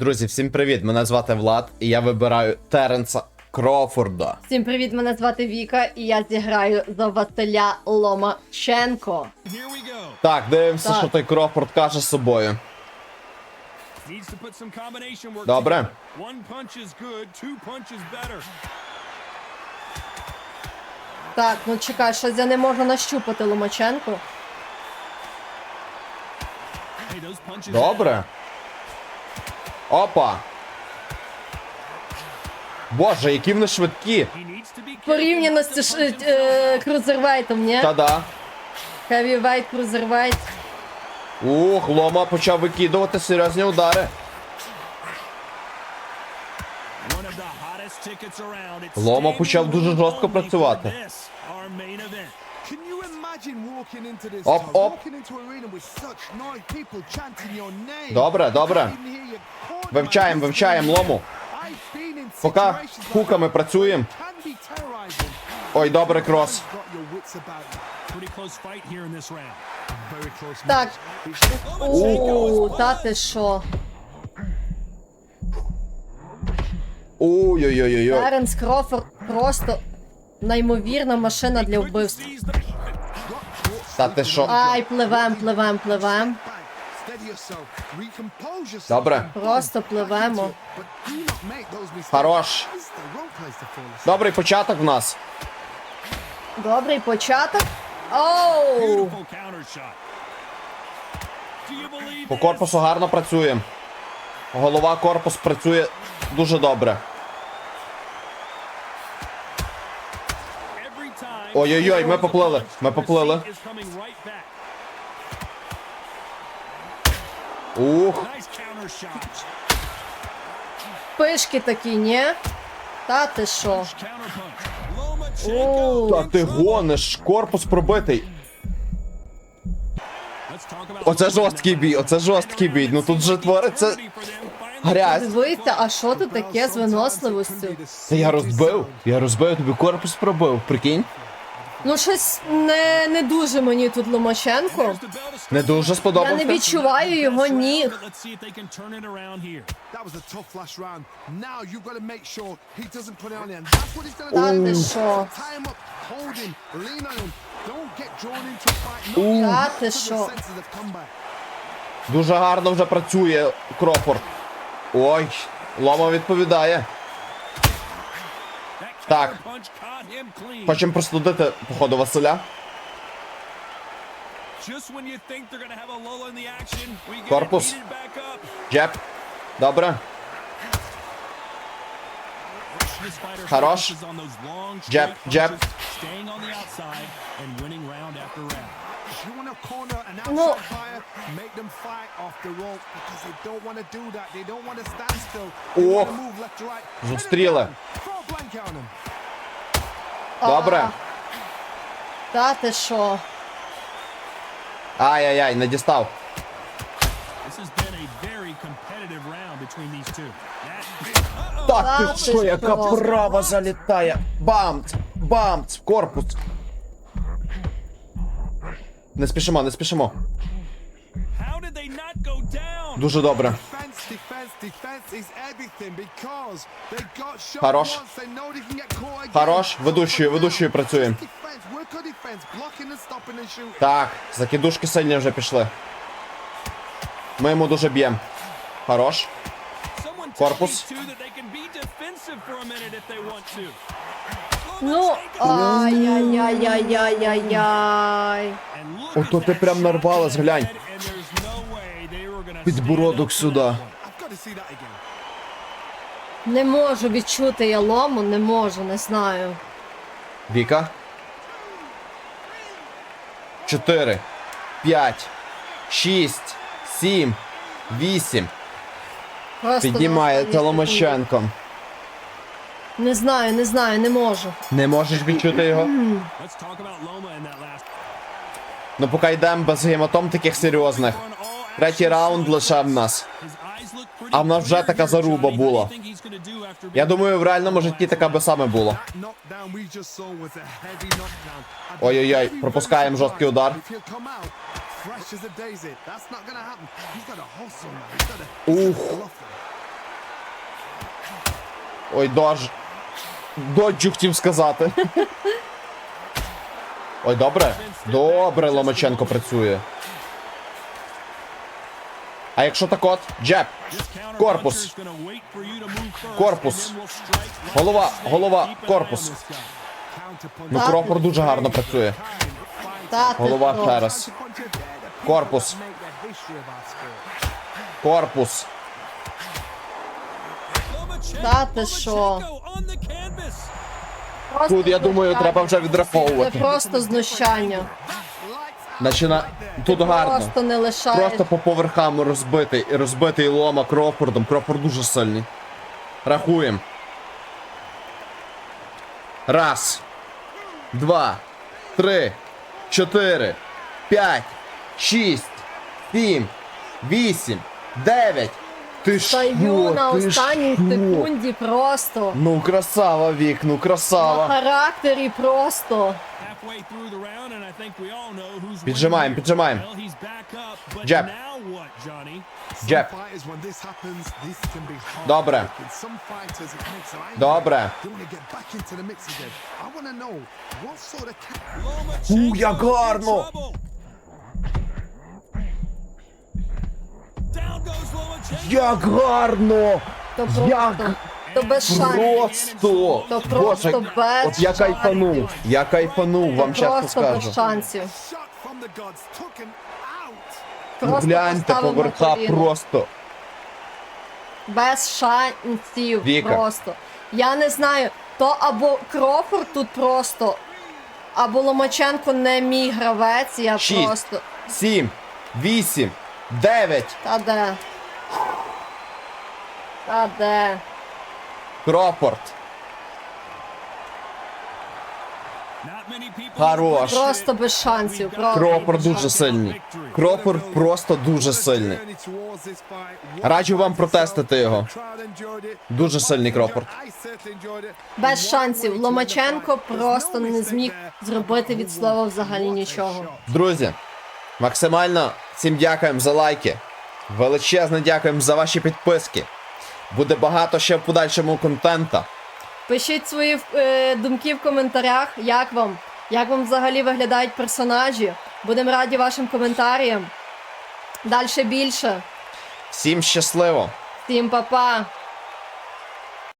Друзі, всім привіт! Мене звати Влад, і я вибираю Теренса Крофорда. Всім привіт, мене звати Віка, і я зіграю за Василя Ломаченко. Here we go. Так, дивимося, Так. що той Крофорд каже з собою. Добре. Так, ну чекай, щось я не можу нащупати Ломаченко. Добре. Опа. Боже, які вони швидкі. Порівняно з ш- е, himself. крузервейтом, ні? Та-да. Хевівейт, крузервейт. Ух, Лома почав викидувати серйозні удари. Лома почав дуже жорстко працювати. your name? Добре, добре. Вивчаємо, вивчаємо. Лому. Поки хуками працюємо. Ой, добре, крос. Так. match. У, та ти що? Ой-ой-ой-ой. Теренс Крофорд просто неймовірна машина для вбивства. Та ти що? Ай, пливем, пливем, пливем. Добре. Просто пливемо. Хорош. Добрий початок в нас. Добрий початок. Оу! По корпусу гарно працюємо. Голова корпус працює дуже добре. Ой-ой-ой, ми поплили, ми поплили. Ух. Пишки такі, ні? Та ти що? Оу. та ти гониш, корпус пробитий. Оце жорсткий бій, оце жорсткий бій. Ну тут же твориться грязь. Дивіться, а що тут таке з виносливістю? Та я розбив, я розбив, тобі корпус пробив, прикинь. Ну, щось не, не дуже мені тут Ломаченко. Не дуже Я сподобався. не відчуваю його Та ти що? Та ти що? back. Дуже гарно вже працює Крофорд. Ой, Лома відповідає. Так. Хочемо прослудити походу Василя. Корпус. Джеб. Добре. Хорош. Ох. right. Pin 'em Зустріли. Добре. Та ти що? Ай-яй-яй, не дістав. Так, ти що, яка права залітає. Бамц! Бамц! В корпус. Не спішимо, не спішимо. Дуже добре. Again. Хорош, ведущою, ведущою працюємо. Так, закидушки сильні вже пішли. Ми йому дуже б'ємо. Хорош. Корпус. Ну, ай-яй-яй-яй-яй-яй. Ото ти прям нарвалась, глянь. head, and Не можу відчути я лому, не можу, не знаю. Віка. Чотири. П'ять. Шість. Сім. Вісім. Просто Піднімає на останній Теломаченко. Не знаю, не знаю, не можу. Не можеш відчути його? Ну поки йдемо без гематом таких серйозних. Третій раунд лише в нас. А в нас вже така заруба була. Я думаю, в реальному житті така би саме було. Ой-ой-ой, пропускаємо жорсткий удар. Ух. Ой, дож. Доджу хотів сказати. Ой, добре. Добре, Ломаченко працює. А якщо так от, джеб. Корпус. Корпус. Голова, голова, корпус. Ну, Кропор дуже гарно працює. Голова ще раз. Корпус. Корпус. Та ти що? Тут, я думаю, треба вже Це просто знущання. Начина... Тут гарно. Просто не лишаєш. Просто по поверхам розбитий, розбитий лома Крофордом. Крофорд дуже сильний. Рахуємо. Раз. Два. Три. Чотири. П'ять. Шість. Сім. Вісім. Дев'ять. Ти що? На Ти останній що? секунді просто. Ну, красава, Вік, ну На характері просто. Halfway through the round, and I think we all know who's Піджимаємо, піджимаємо. Well, he's back up, but Jab. now what, Johnny? Джеб. Добре. Добре. Lomachenko У, як гарно! Як гарно! Як. То без шансів. Просто! То Боже, просто без от я кайфанув, шансів. я кайфанув, вам чесно Просто без скажу. шансів. Ну, Просто гляньте, поставив на поверха коліно. просто. Без шансів. Віка. Просто. Я не знаю, то або Крофорд тут просто, або Ломаченко не мій гравець, я Шість. просто. Сім, вісім, дев'ять. Та де? Та де? Кропорт. Хорош. Просто без шансів. Просто. Кропорт дуже сильний. Кропорт просто дуже сильний. Раджу вам протестити його. Дуже сильний Кропорт. Без шансів. Ломаченко просто не зміг зробити від слова взагалі нічого. Друзі, максимально всім дякуємо за лайки. Величезне дякуємо за ваші підписки. Буде багато ще в подальшому контента. Пишіть свої е, думки в коментарях, як вам? Як вам взагалі виглядають персонажі? Будемо раді вашим коментарям. Далі більше. Всім щасливо! Всім па-па!